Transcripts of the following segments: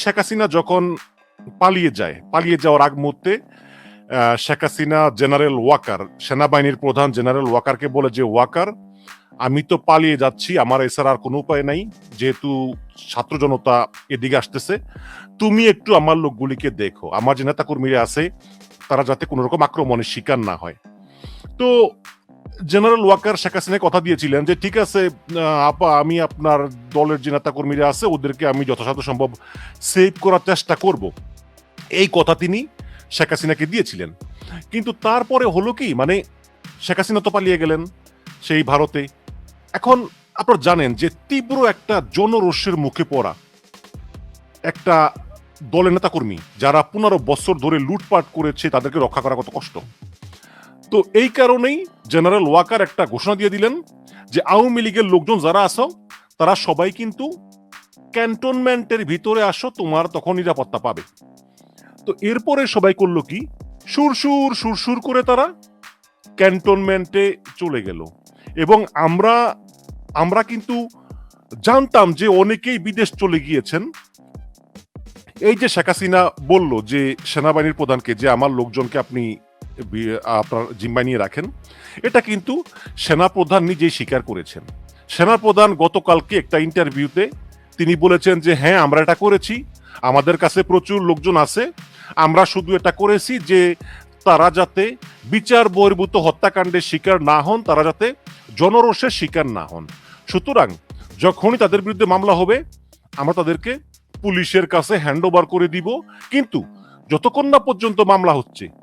শেখ হাসিনা যখন পালিয়ে যায়, পালিয়ে যাওয়ার আগ মুহূর্তে শেখ হাসিনা জেনারেল ওয়াকার, সেনাবাহিনীর প্রধান জেনারেল ওয়াকারকে বলে যে, ওয়াকার, আমি তো পালিয়ে যাচ্ছি, আমার এছাড়া আর কোনো উপায় নাই, যেহেতু ছাত্র জনতা এদিকে আসতেছে, তুমি একটু আমার লোকগুলিকে দেখো, আমার যে নেতা কর্মীরা আছে, তারা যাতে কোনো রকম আক্রমণের শিকার না হয়। তো জেনারেল ওয়াকার শেখ হাসিনায় কথা দিয়েছিলেন যে, ঠিক আছে আপা, আমি আপনার দলের যে নেতা কর্মীরা আছে, ওদেরকে আমি যথাসাধ্য সম্ভব সেভ করার চেষ্টা করব। এই কথা তিনি শেখ হাসিনাকে দিয়েছিলেন। কিন্তু তারপরে হলো কি মানে শেখ হাসিনা তো পালিয়ে গেলেন সেই ভারতে। এখন আপনারা জানেন যে, তীব্র একটা জনরোষের মুখে পড়া একটা দলের নেতাকর্মী, যারা পনেরো বছর ধরে লুটপাট করেছে, তাদেরকে রক্ষা করা কত কষ্ট। তো এই কারণেই জেনারেল ওয়াকার একটা ঘোষণা দিয়ে দিলেন যে আওয়ামী লীগের লোকজন যারা আসো তারা সবাই কিন্তু ক্যান্টনমেন্টের ভিতরে আসো, তোমার তখন নিরাপত্তা পাবে। তো এরপরে সবাই করল কি? সুরসুর সুরসুর করে তারা ক্যান্টনমেন্টে চলে গেল। এবং আমরা আমরা কিন্তু জানতাম যে অনেকেই বিদেশ চলে গিয়েছেন। এই যে শেখ হাসিনা বলল যে সেনাবাহিনীর প্রধানকে যে আমার লোকজনকে আপনি আপনার জিম্মায় নিয়ে রাখেন। এটা কিন্তু সেনাপ্রধান নিজেই স্বীকার করেছেন। সেনাপ্রধান গতকালকে একটা ইন্টারভিউতে তিনি বলেছেন যে হ্যাঁ আমরা এটা করেছি। আমাদের কাছে প্রচুর লোকজন আছে। আমরা শুধু এটা করেছি যে, তারা যাতে বিচার বহির্ভূত হত্যাকাণ্ডের শিকার না হন, তারা যাতে জনরোষের শিকার না হন। সুতরাং, যখনই তাদের বিরুদ্ধে মামলা হবে, আমরা তাদেরকে পুলিশের কাছে হ্যান্ড করে দিব। কিন্তু যতক্ষণ না পর্যন্ত মামলা হচ্ছে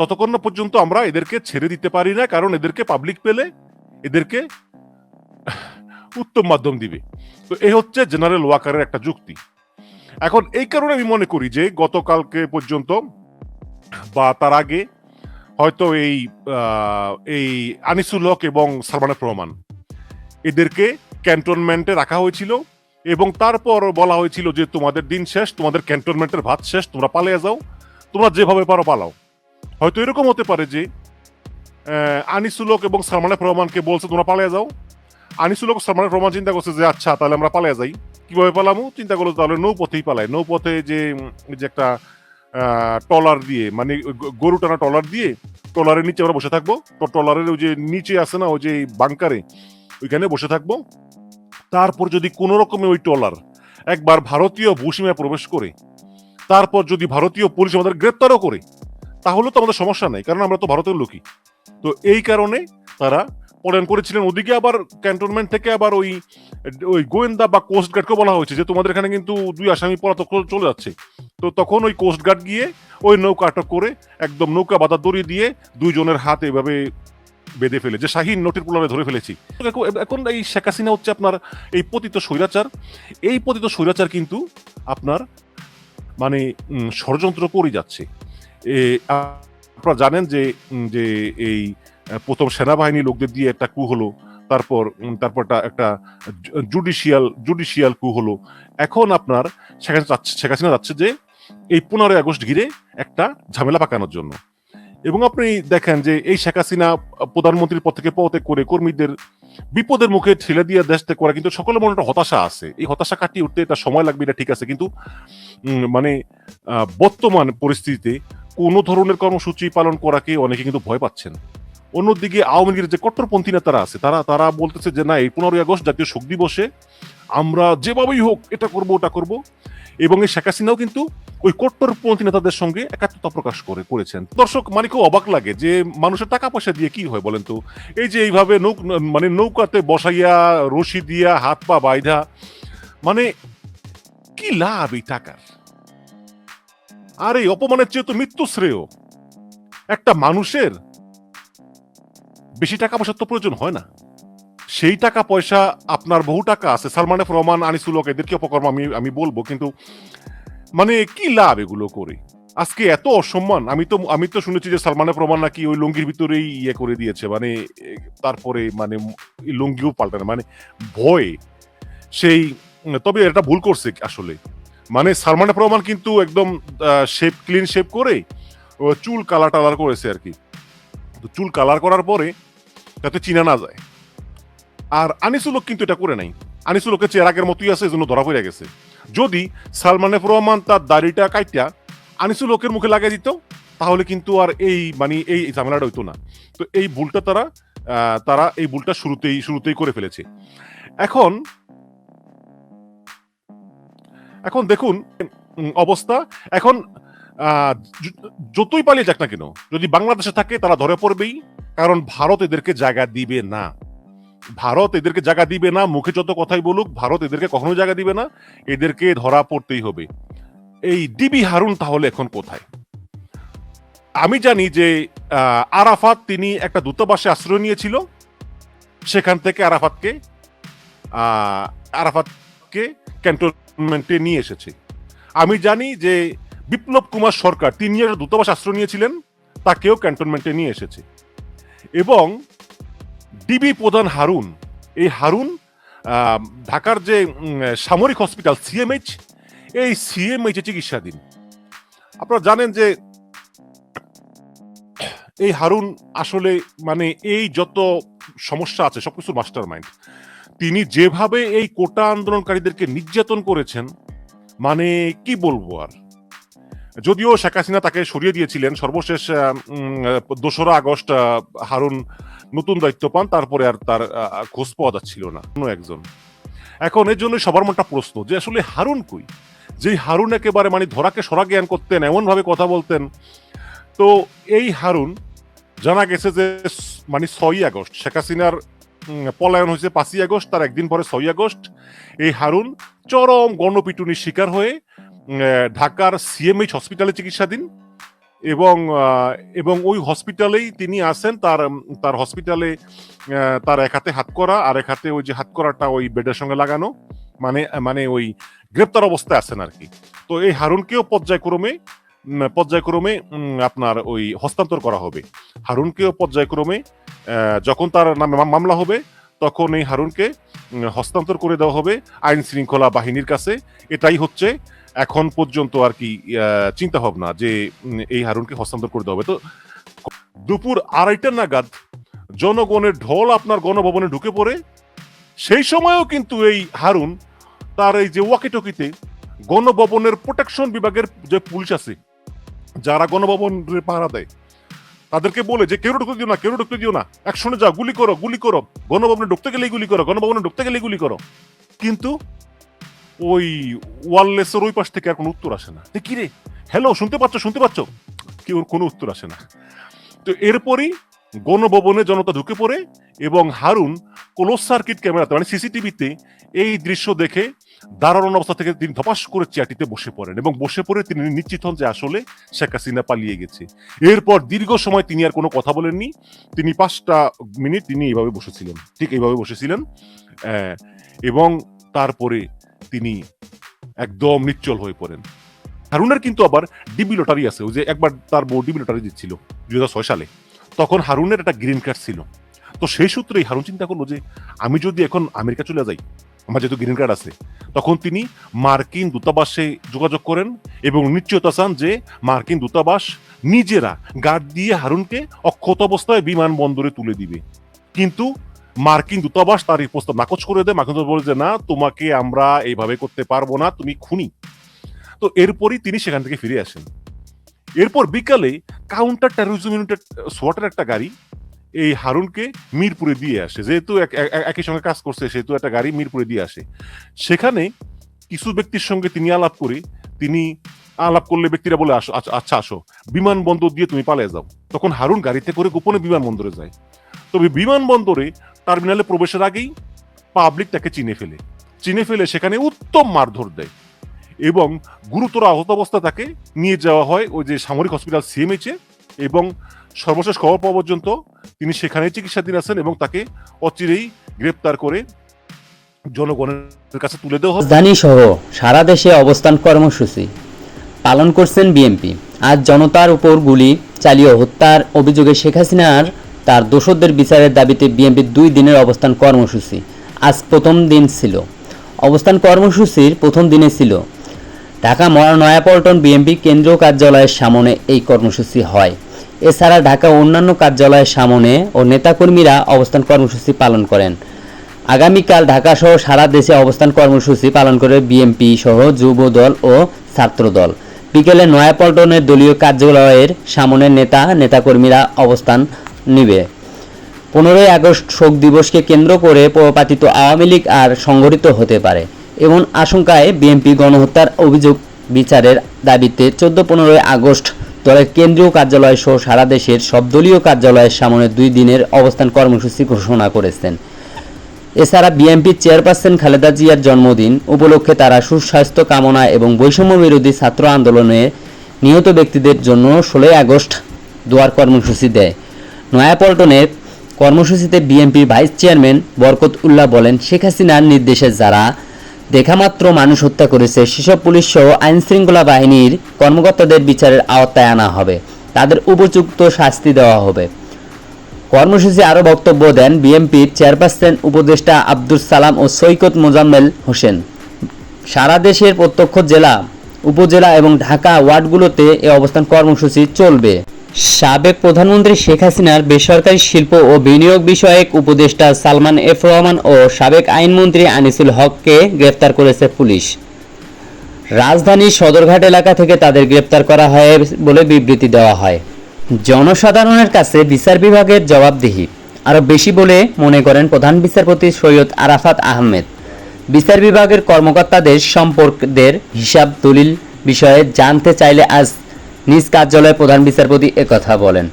ততক্ষণ পর্যন্ত আমরা এদেরকে ছেড়ে দিতে পারি না, কারণ এদেরকে পাবলিক পেলে এদেরকে উত্তম মাধ্যম দিবে। তো এ হচ্ছে জেনারেল ওয়াকারের একটা যুক্তি। এখন এই কারণে আমি মনে করি যে গতকালকে পর্যন্ত বা তার আগে হয়তো এই এই আনিসুল হক এবং সালমানের রহমান এদেরকে ক্যান্টনমেন্টে রাখা হয়েছিল এবং তারপর বলা হয়েছিল যে তোমাদের দিন শেষ, তোমাদের ক্যান্টনমেন্টের ভাত শেষ, তোমরা পালিয়ে যাও, তোমরা যেভাবে পারো পালাও। হয়তো এরকম হতে পারে যে আনিসুলক এবং সালমানের রহমানকে বলছে, তোমরা পালিয়ে যাও। আনিসুলক সালমানের রহমান চিন্তা করছে যে আচ্ছা তাহলে আমরা পালিয়ে যাই। কীভাবে পালামো? চিন্তা করল, তাহলে নৌপথেই পালাই। নৌপথে যে যে একটা টলার দিয়ে মানে গরু টানা টলার দিয়ে টলারের নিচে আমরা বসে থাকব। তো টলারের ওই যে নিচে আছে না, ওই যে বাংকারে, ওইখানে বসে থাকব। তারপর যদি কোনো রকমে ওই টলার একবার ভারতীয় ভূসীমায় প্রবেশ করে, তারপর যদি ভারতীয় পুলিশ আমাদের গ্রেপ্তারও করে তাহলে তো আমাদের সমস্যা নাই, কারণ আমরা তো ভারতের লোকই। তো এই কারণে তারা পলায়ন করেছিলেন। ওদিকে আবার ক্যান্টনমেন্ট থেকে আবার ওই ওই গোয়েন্দা বা কোস্ট গার্ডকে বলা হয়েছে যে তোমাদের এখানে কিন্তু দুই আসামি পলাতক চলে যাচ্ছে। তো তখন ওই কোস্ট গার্ড গিয়ে ওই নৌকা আটক করে একদম নৌকা বাধা দড়ি দিয়ে দুইজনের হাত এভাবে বেঁধে ফেলে। যে শাহিন নোটের পোলারে ধরে ফেলেছি। এখন- এই শেখ হাসিনা হচ্ছে আপনার এই পতিত স্বৈরাচার। এই পতিত স্বৈরাচার কিন্তু আপনার মানে ষড়যন্ত্র করে যাচ্ছে। আপনারা জানেন যে যে এই প্রথম সেনাবাহিনী লোকদের দিয়ে একটা কু হলো, তারপর তারপর একটা- জুডিশিয়াল জুডিশিয়াল কু হলো। এখন আপনার চাচ্ছে- শেখ হাসিনা যাচ্ছে যে, এই পনেরোই আগস্ট ঘিরে একটা ঝামেলা পাকানোর জন্য। এবং আপনি দেখেন যে, এই শেখ হাসিনা প্রধানমন্ত্রীর পদ থেকে পদত্যাগ করে কর্মীদের বিপদের মুখে ঠেলে দিয়ে দেশ ত্যাগ করা কিন্তু সকলের মনে একটা হতাশা আছে। এই হতাশা কাটিয়ে উঠতে এটা সময় লাগবে, এটা ঠিক আছে। কিন্তু মানে বর্তমান পরিস্থিতিতে কোনো ধরনের কর্মসূচি পালন করাকে অনেকে কিন্তু ভয় পাচ্ছেন। অন্যদিকে আওয়ামী লীগের যে কট্টরপন্থী নেতারা আছে, তারা তারা বলতেছে যে, না, এই পনেরোই আগস্ট জাতীয় শোক দিবসে আমরা যেভাবেই হোক এটা করব, ওটা করব। এবং এই শেখ হাসিনাও কিন্তু ওই কট্টরপন্থী নেতাদের সঙ্গে একাত্মতা প্রকাশ করে, করেছেন। দর্শক মানে খুব অবাক লাগে যে মানুষের টাকা পয়সা দিয়ে কি হয় বলেন তো? এই যে এইভাবে নৌক মানে নৌকাতে বসাইয়া, রশি দিয়া, হাত পা বাইধা মানে কি লাভ এই টাকার? আর এই অপমানের চেয়ে তো মৃত্যু শ্রেয়। একটা মানুষের বেশি টাকা পয়সার তো প্রয়োজন হয় না। সেই টাকা পয়সা আপনার বহু টাকা আছে। সালমান এফ রহমান, আনিসুল হক, এদেরকে অপকর্ম আমি আমি বলব, কিন্তু মানে কি লাভ এগুলো করে? আজকে এত অসম্মান, আমি তো আমি তো শুনেছি যে সালমান এফ রহমান নাকি ওই লুঙ্গির ভিতরেই ইয়ে করে দিয়েছে মানে তারপরে মানে লুঙ্গিও পাল্টানো মানে ভয়। সেই, তবে এটা ভুল করছে আসলে। মানে সালমান রহমান কিন্তু একদম শেপ ক্লিন শেপ করে চুল কালার টালার করেছে আর কি। তো চুল কালার করার পরে যাতে চিনা না যায়। আর আনিসুলক কিন্তু এটা করে নাই। আনিসুলকের আগের মতোই আছে এই জন্য ধরা পড়ে গেছে। যদি সালমান রহমান তার দাড়িটা কাইটা আনিসুল হকের মুখে লাগিয়ে দিত, তাহলে কিন্তু আর এই মানে এই ঝামেলাটা হইতো না। তো এই ভুলটা তারা তারা এই ভুলটা শুরুতেই শুরুতেই করে ফেলেছে। এখন এখন দেখুন অবস্থা। এখন যতই পালিয়ে যাক না কেন, যদি বাংলাদেশে থাকে, তারা ধরে পড়বেই, কারণ ভারত এদেরকে জায়গা দিবে না। ভারত এদেরকে জায়গা দিবে না, মুখে যত কথাই বলুক, ভারত এদেরকে কখনো জায়গা দিবে না, এদেরকে ধরা পড়তেই হবে। এই ডিবি হারুন তাহলে এখন কোথায়? আমি জানি যে আরাফাত তিনি একটা দূতাবাসে আশ্রয় নিয়েছিল। সেখান থেকে আরাফাতকে আরাফাতকে ক্যান্টনমেন্টে নিয়ে এসেছে। আমি জানি যে বিপ্লব কুমার সরকার তিনি একটা দূতাবাস আশ্রয় নিয়েছিলেন, তাকেও ক্যান্টনমেন্টে নিয়ে এসেছে। এবং ডিবি প্রধান হারুন, এই হারুন ঢাকার যে সামরিক হসপিটাল সিএমএইচ, এই সিএমএইচ চিকিৎসাধীন। আপনারা জানেন যে এই হারুন আসলে মানে এই যত সমস্যা আছে, সবকিছুর মাস্টার মাইন্ড তিনি যেভাবে এই কোটা আন্দোলনকারীদেরকে নির্যাতন করেছেন মানে কি বলব আর? যদিও শেখ হাসিনা তাকে সরিয়ে দিয়েছিলেন, সর্বশেষ দোসরা আগস্ট হারুন নতুন দায়িত্ব পান, তারপরে আর তার খোঁজ পাওয়া যাচ্ছিল না, অন্য একজন। এখন এর জন্য সবার মনটা প্রশ্ন যে আসলে হারুন কই? যে হারুন একেবারে মানে ধরাকে সরা জ্ঞান করতেন, এমনভাবে কথা বলতেন। তো এই হারুন জানা গেছে যে মানে ছয়ই আগস্ট, শেখ হাসিনার পলায়ন হয়েছে পাঁচই আগস্ট, তার একদিন পরে ছয়ই আগস্ট। এই হারুন চরম গণপিটুনির শিকার হয়ে ঢাকার সিএমএইচ হসপিটালে চিকিৎসাধীন এবং এবং ওই হসপিটালেই তিনি আছেন, তার তার হসপিটালে তার এক হাতে হাত করা, আর এক হাতে ওই যে হাত করাটা ওই বেডের সঙ্গে লাগানো মানে মানে ওই গ্রেপ্তার অবস্থায় আছেন আর কি। তো এই হারুনকেও পর্যায়ক্রমে পর্যায়ক্রমে আপনার ওই হস্তান্তর করা হবে। হারুনকেও পর্যায়ক্রমে যখন তার নামে মামলা হবে তখন এই হারুনকে হস্তান্তর করে দেওয়া হবে আইন শৃঙ্খলা বাহিনীর কাছে। এটাই হচ্ছে এখন পর্যন্ত আর কি চিন্তা ভাবনা যে এই হারুনকে হস্তান্তর করে দেওয়া হবে। তো দুপুর আড়াইটা নাগাদ জনগণের ঢল আপনার গণভবনে ঢুকে পড়ে। সেই সময়ও কিন্তু এই হারুন তার এই যে ওয়াকিটকিতে গণভবনের প্রোটেকশন বিভাগের যে পুলিশ আছে, যারা গণভবনের পাহারা দেয় তাদেরকে বলে যে কেউ ঢুকতে দিও না, কেউ ঢুকতে দিও না। একশনে যাও, গুলি করো গুলি করো। গণভবনে ঢুকতে গেলেই গুলি করো, গণভবনে ঢুকতে গেলেই গুলি করো। কিন্তু ওই ওয়ারলেসের ওই পাশ থেকে আর কোনো উত্তর আসে না। কি রে? হ্যালো শুনতে পাচ্ছ শুনতে পাচ্ছ? কেউ কোনো উত্তর আসে না। তো এরপরই গণভবনে জনতা ঢুকে পড়ে এবং হারুন ক্লোজ সার্কিট ক্যামেরাতে মানে সিসিটিভিতে এই দৃশ্য দেখে দাঁড়ানো অবস্থা থেকে তিনি ধপাস করে চেয়ারটিতে বসে পড়েন এবং বসে পড়ে তিনি নিশ্চিত হন যে আসলে শেখ হাসিনা পালিয়ে গেছে। এরপর দীর্ঘ সময় তিনি আর কোনো কথা বলেননি। তিনি পাঁচটা মিনিট তিনি এইভাবে বসেছিলেন, ঠিক এইভাবে বসেছিলেন এবং তারপরে তিনি একদম নিশ্চল হয়ে পড়েন। হারুনের কিন্তু আবার ডিবি লটারি আছে, ওই যে একবার তার বউ ডিবি লটারি দিচ্ছিল দুই সালে। তখন হারুনের একটা গ্রিন কার্ড ছিল। তো সেই সূত্রেই হারুন চিন্তা করল যে, আমি যদি এখন আমেরিকা চলে যাই আমার যেহেতু গ্রিন কার্ড আছে, তখন তিনি মার্কিন দূতাবাসে যোগাযোগ করেন এবং নিশ্চয়তা চান যে মার্কিন দূতাবাস নিজেরা গার্ড দিয়ে হারুনকে অক্ষত অবস্থায় বিমানবন্দরে তুলে দিবে। কিন্তু মার্কিন দূতাবাস তার এই প্রস্তাব নাকচ করে দেয়। মার্কিন দূতাবাস বলে যে, না, তোমাকে আমরা এইভাবে করতে পারব না, তুমি খুনি। তো এরপরই তিনি সেখান থেকে ফিরে আসেন। এরপর বিকালে কাউন্টার টেরোরিজম ইউনিটের সোয়াটের একটা গাড়ি এই হারুনকে মিরপুরে দিয়ে আসে। যেহেতু এক- এক- এক- একই সঙ্গে কাজ করছে, সেহেতু একটা গাড়ি মিরপুরে দিয়ে আসে। সেখানে কিছু ব্যক্তির সঙ্গে তিনি আলাপ করে, তিনি আলাপ করলে ব্যক্তিরা বলে, আসো আচ্ছা- আচ্ছা আসো। বিমানবন্দর দিয়ে তুমি পালিয়ে যাও। তখন হারুন গাড়িতে করে গোপনে বিমানবন্দরে যায়। তবে বিমানবন্দরে টার্মিনালে প্রবেশের আগেই পাবলিক তাকে চিনে ফেলে। চিনে ফেলে সেখানে উত্তম মারধর দেয় এবং গুরুতর আহত অবস্থা তাকে নিয়ে যাওয়া হয় ওই যে সামরিক হসপিটাল সিএমএইচে এবং সর্বশেষ খবর পাওয়া পর্যন্ত তিনি সেখানে চিকিৎসাধীন আছেন এবং তাকে অচিরেই গ্রেপ্তার করে জনগণের কাছে তুলে দেওয়া রাজধানী সহ সারা দেশে অবস্থান কর্মসূচি পালন করছেন বিএনপি। আজ জনতার উপর গুলি চালিয়ে হত্যার অভিযোগে শেখ হাসিনার তার দোষদের বিচারের দাবিতে বিএনপির দুই দিনের অবস্থান কর্মসূচি আজ প্রথম দিন ছিল। অবস্থান কর্মসূচির প্রথম দিনে ছিল। ঢাকা নয়াপল্টন বিএনপি কেন্দ্রীয় কার্যালয়ের সামনে এই কর্মসূচি হয়। এছাড়া ঢাকা অন্যান্য কার্যালয়ের সামনে ও নেতাকর্মীরা অবস্থান কর্মসূচি পালন করেন। আগামীকাল ঢাকা সহ সারা দেশে অবস্থান কর্মসূচি পালন করে বিএনপি সহ যুব দল ও ছাত্র দল বিকেলে নয়াপল্টনের দলীয় কার্যালয়ের সামনে নেতা, নেতাকর্মীরা অবস্থান নিবে। পনেরোই আগস্ট শোক দিবসকে কেন্দ্র করে পপাতিত আওয়ামী লীগ আর সংগঠিত হতে পারে, এমন আশঙ্কায় বিএনপি গণহত্যার অভিযোগ বিচারের দাবিতে চোদ্দ পনেরোই আগস্ট দলের কেন্দ্রীয় কার্যালয় সহ সারা দেশের সব দলীয় কার্যালয়ের সামনে দুই দিনের অবস্থান কর্মসূচি ঘোষণা করেছেন। এছাড়া বিএনপির চেয়ারপারসন খালেদা জিয়ার জন্মদিন, উপলক্ষে তারা সুস্বাস্থ্য কামনা এবং বৈষম্য বিরোধী ছাত্র আন্দোলনে নিহত ব্যক্তিদের জন্য ষোলোই আগস্ট দোয়ার কর্মসূচি দেয়। নয়াপল্টনের কর্মসূচিতে বিএনপির ভাইস চেয়ারম্যান বরকত উল্লাহ বলেন, শেখ হাসিনার নির্দেশে যারা দেখামাত্র মানুষ হত্যা করেছে, সেসব পুলিশ সহ আইনশৃঙ্খলা বাহিনীর কর্মকর্তাদের বিচারের আওতায় আনা হবে। তাদের উপযুক্ত শাস্তি দেওয়া হবে। কর্মসূচি আরও বক্তব্য দেন বিএনপির চেয়ারপারসন উপদেষ্টা আব্দুল সালাম ও সৈকত মোজাম্মেল হোসেন। সারা দেশের প্রত্যক্ষ জেলা, উপজেলা এবং ঢাকা ওয়ার্ডগুলোতে এ অবস্থান কর্মসূচি চলবে। সাবেক প্রধানমন্ত্রী শেখ হাসিনার বেসরকারি শিল্প ও বিনিয়োগ বিষয়ক উপদেষ্টা সালমান এফ রহমান ও সাবেক আইনমন্ত্রী আনিসুল হককে গ্রেফতার করেছে পুলিশ। রাজধানীর সদরঘাট এলাকা থেকে তাদের গ্রেপ্তার করা হয় বলে বিবৃতি দেওয়া হয়। জনসাধারণের কাছে বিচার বিভাগের জবাবদিহি। আরও বেশি বলে মনে করেন প্রধান বিচারপতি সৈয়দ আরাফাত আহমেদ। বিচার বিভাগের কর্মকর্তাদের সম্পর্কদের হিসাব দলিল বিষয়ে জানতে চাইলে আজ নিজ কার্যালয়ে প্রধান বিচারপতি একথা বলেন।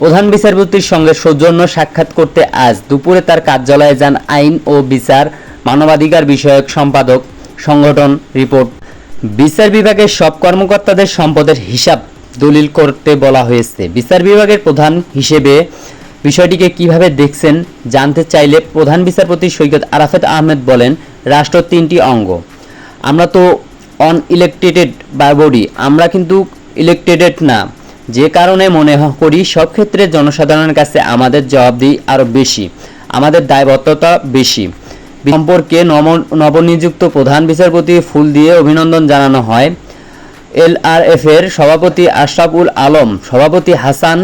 প্রধান বিচারপতির সঙ্গে সৌজন্য সাক্ষাৎ করতে আজ দুপুরে তার কার্যালয়ে যান আইন ও বিচার মানবাধিকার বিষয়ক সম্পাদক, সংগঠন, রিপোর্ট। বিচার বিভাগের সব কর্মকর্তাদের সম্পদের হিসাব দলিল করতে বলা হয়েছে। বিচার বিভাগের প্রধান হিসেবে বিষয়টিকে কীভাবে দেখছেন জানতে চাইলে প্রধান বিচারপতি সৈয়দ আরাফাত আহমেদ বলেন, রাষ্ট্র তিনটি অঙ্গ। আমরা তো অন ইলেকটেড বা বডি আমরা কিন্তু ইলেকটেডেড না। যে কারণে মনে করি সব ক্ষেত্রে জনসাধারণের কাছে আমাদের জবাবদিহি আরও বেশি, আমাদের দায়বদ্ধতা বেশি। সম্পর্কে নব নবনিযুক্ত প্রধান বিচারপতি ফুল দিয়ে অভিনন্দন জানানো হয়। এলআরএফ এর সভাপতি আশরাফুল আলম, সভাপতি হাসান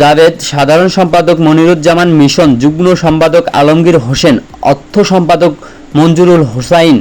জাভেদ, সাধারণ সম্পাদক মনিরুজ্জামান মিশন, যুগ্ম সম্পাদক আলমগীর হোসেন, অর্থ সম্পাদক মঞ্জুরুল হোসাইন